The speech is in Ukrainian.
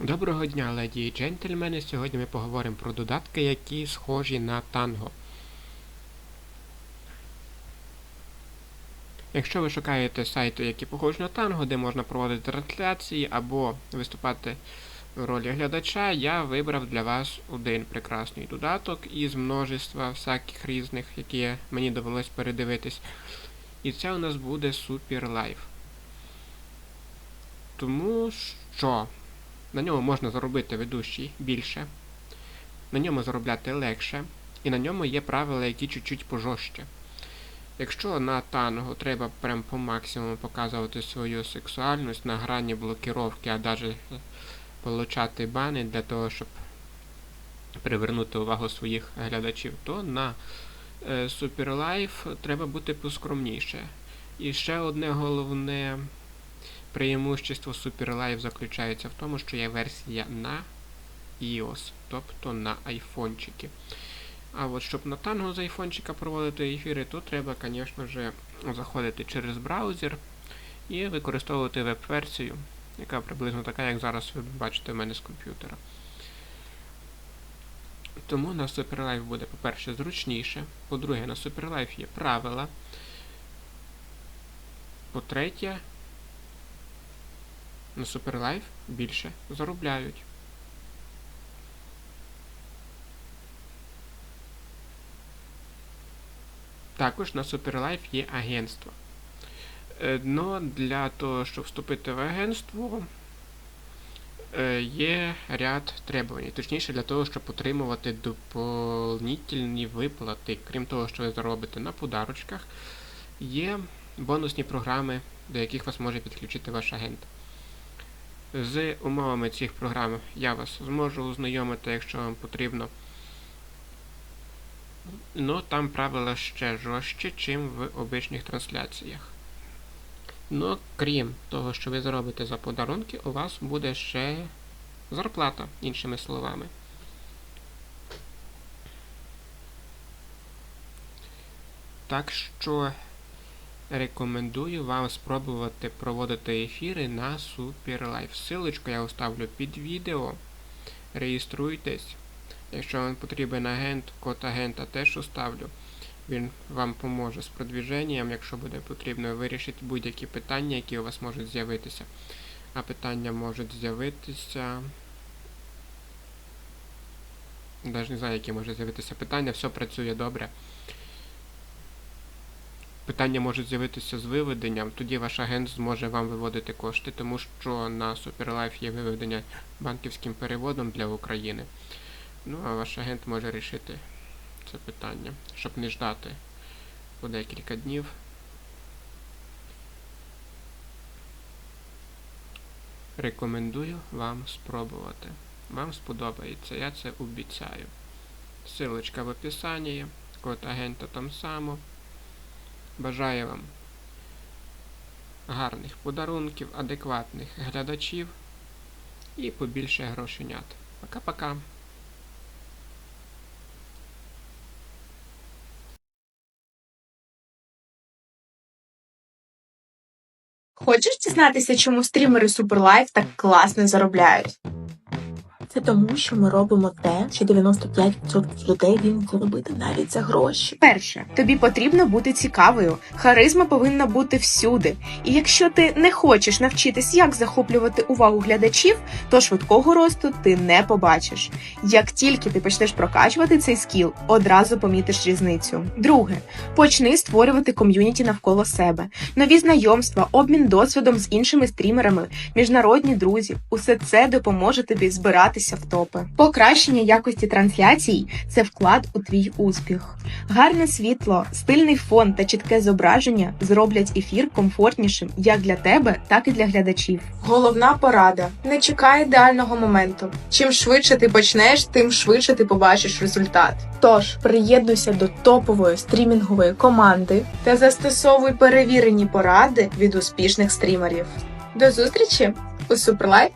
Доброго дня, леді і джентльмени. Сьогодні ми поговоримо про додатки, які схожі на танго. Якщо ви шукаєте сайти, які похожі на танго, де можна проводити трансляції або виступати в ролі глядача, я вибрав для вас один прекрасний додаток із множества всяких різних, які мені довелось передивитись. І це у нас буде Super Life. Тому що на ньому можна заробити ведущий більше, на ньому заробляти легше, і на ньому є правила, які чуть-чуть пожорстче. Якщо на танго треба прям по максимуму показувати свою сексуальність на грані блокіровки, а навіть получати бани для того, щоб привернути увагу своїх глядачів, то на Life треба бути поскромніше. І ще одне головне преимущество Super Life заключається в тому, що є версія на iOS, тобто на айфончики. А от щоб на танго з айфончика проводити ефіри, то треба, звісно ж, заходити через браузер і використовувати веб-версію, яка приблизно така, як зараз ви бачите в мене з комп'ютера. Тому на SuperLife буде, по-перше, зручніше. По-друге, на SuperLife є правила. По-третє, на SuperLife більше заробляють. Також на SuperLife є агентство. Е, Но для того, щоб вступити в агентство, е, є ряд требувань. Точніше, для того, щоб отримувати доповнительні виплати, крім того, що ви заробите на подарочках, є бонусні програми, до яких вас може підключити ваш агент. З умовами цих програм я вас зможу ознайомити, якщо вам потрібно. Ну, там правила ще жорстче, чим в обичних трансляціях. Ну, крім того, що ви заробите за подарунки, у вас буде ще зарплата, іншими словами. Так що рекомендую вам спробувати проводити ефіри на SuperLife. Силочку я оставлю під відео. Реєструйтесь. Якщо вам потрібен агент, код агента теж оставлю. Він вам поможе з продвіженням, якщо буде потрібно вирішити будь-які питання, які у вас можуть з'явитися. А питання можуть з'явитися. Навіть не знаю, які можуть з'явитися питання, все працює добре. Питання можуть з'явитися з виведенням, тоді ваш агент зможе вам виводити кошти, тому що на SuperLife є виведення банківським переводом для України. Ну, а ваш агент може рішити це питання, щоб не ждати по декілька днів. Рекомендую вам спробувати. Вам сподобається, я це обіцяю. Силочка в описанні, код агента там само. Бажаю вам гарних подарунків, адекватних глядачів і побільше грошенят. Пока-пока. Хочеш дізнатися, чому стрімери Superlife так класно заробляють? Це тому, що ми робимо те, що 95% людей вміють зробити навіть за гроші. Перше, тобі потрібно бути цікавою. Харизма повинна бути всюди. І якщо ти не хочеш навчитись, як захоплювати увагу глядачів, то швидкого росту ти не побачиш. Як тільки ти почнеш прокачувати цей скіл, одразу помітиш різницю. Друге, почни створювати ком'юніті навколо себе, нові знайомства, обмін досвідом з іншими стрімерами, міжнародні друзі. Усе це допоможе тобі збиратися в топи. Покращення якості трансляцій це вклад у твій успіх. Гарне світло, стильний фон та чітке зображення зроблять ефір комфортнішим як для тебе, так і для глядачів. Головна порада: не чекай ідеального моменту. Чим швидше ти почнеш, тим швидше ти побачиш результат. Тож приєднуйся до топової стрімінгової команди та застосовуй перевірені поради від успішних стрімерів. До зустрічі у Суперлайф